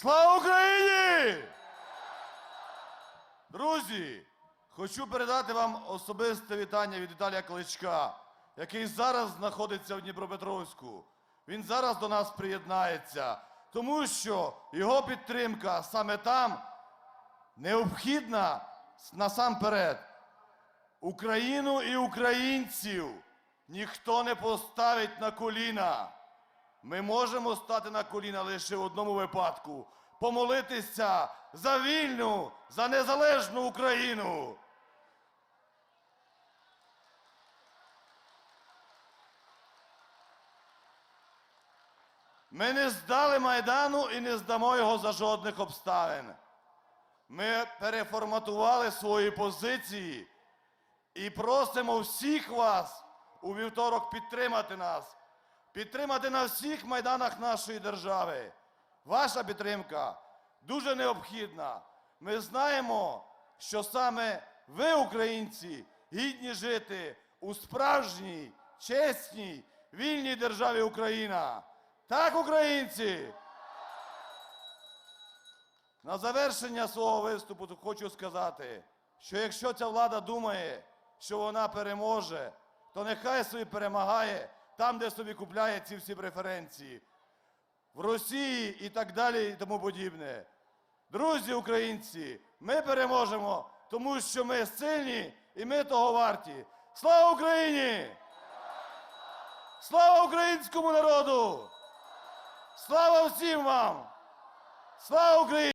Слава Україні! Друзі, хочу передати вам особисте вітання від Віталія Кличка, який зараз знаходиться в Дніпропетровську. Він зараз до нас приєднається, тому що його підтримка саме там необхідна насамперед. Україну і українців ніхто не поставить на коліна. Ми можемо стати на коліна лише в одному випадку помолитися за вільну, за незалежну Україну. Ми не здали Майдану і не здамо його за жодних обставин. Ми переформатували свої позиції і просимо всіх вас у вівторок підтримати нас, підтримати на всіх майданах нашої держави. Ваша підтримка дуже необхідна. Ми знаємо, що саме ви, українці, гідні жити у справжній, чесній, вільній державі Україна. Так, українці! На завершення свого виступу хочу сказати, що якщо ця влада думає, що вона переможе, то нехай собі перемагає там, де собі купляє ці всі преференції. В Росії і так далі, і тому подібне. Друзі українці, ми переможемо, тому що ми сильні і ми того варті. Слава Україні! Слава українському народу! Слава всім вам! Слава Україні!